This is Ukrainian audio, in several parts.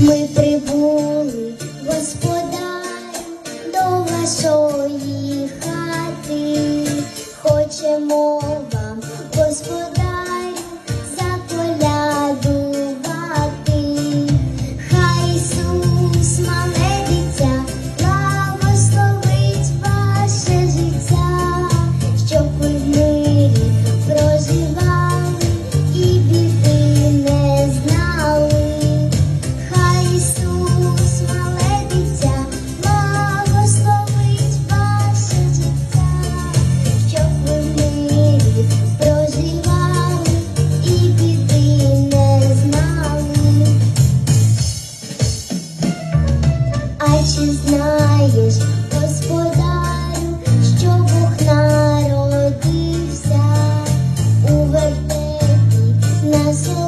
Ми прибули, господарю, до вашої хати, хочемо. краще знаєш, господарю, що Бог народився у вертепі на зло.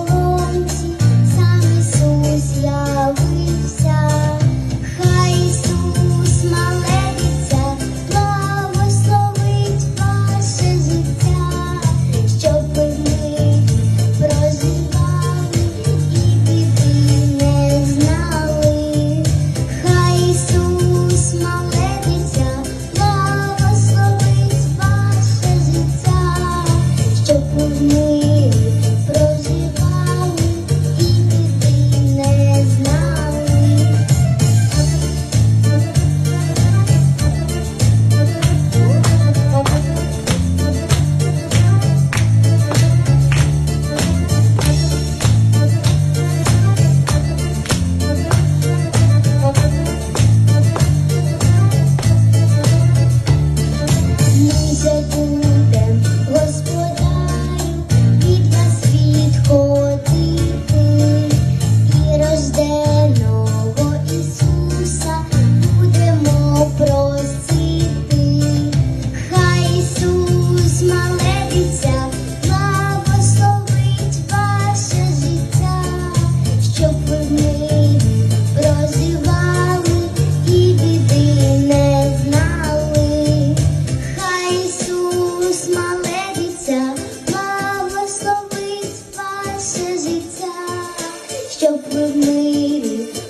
of made it.